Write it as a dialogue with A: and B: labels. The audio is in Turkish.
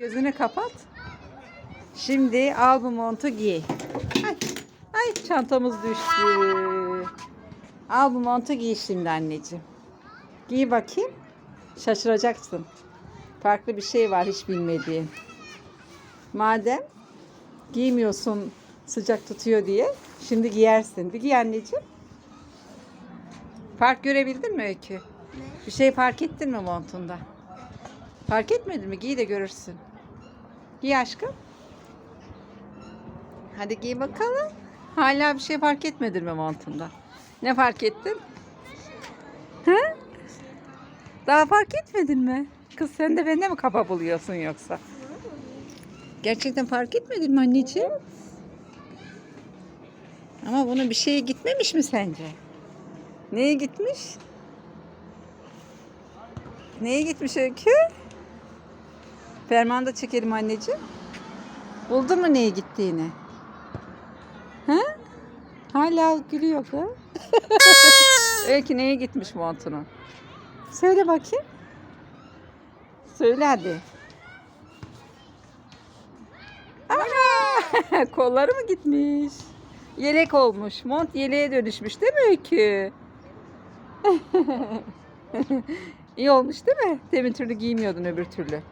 A: Gözünü kapat. Şimdi al bu montu giy. Ay, ay çantamız düştü. Al bu montu giy şimdi anneciğim. Giy bakayım. Şaşıracaksın. Farklı bir şey var hiç bilmediğin. Madem giymiyorsun sıcak tutuyor diye şimdi giyersin. Bir giy anneciğim. Fark görebildin mi Öykü? Bir şey fark ettin mi montunda? Fark etmedin mi? Giy de görürsün. Giy aşkım. Hadi giy bakalım. Hala bir şey fark etmedin mi montunda? Ne fark ettin? Hı? Daha fark etmedin mi? Kız sen de bende mi kafa buluyorsun yoksa? Gerçekten fark etmedin mi anneciğim? Ama bunun bir şeye gitmemiş mi sence? Neye gitmiş? Neye gitmiş Öykü? Ferman da çekelim anneciğim. Buldun mu neye gittiğini? Ha? Hala gülüyor ha? Öykü neye gitmiş montunun? Söyle bakayım. Söyle hadi. Aa, kolları mı gitmiş? Yelek olmuş. Mont yeleğe dönüşmüş değil mi Öykü? İyi olmuş değil mi? Demin türlü giymiyordun öbür türlü.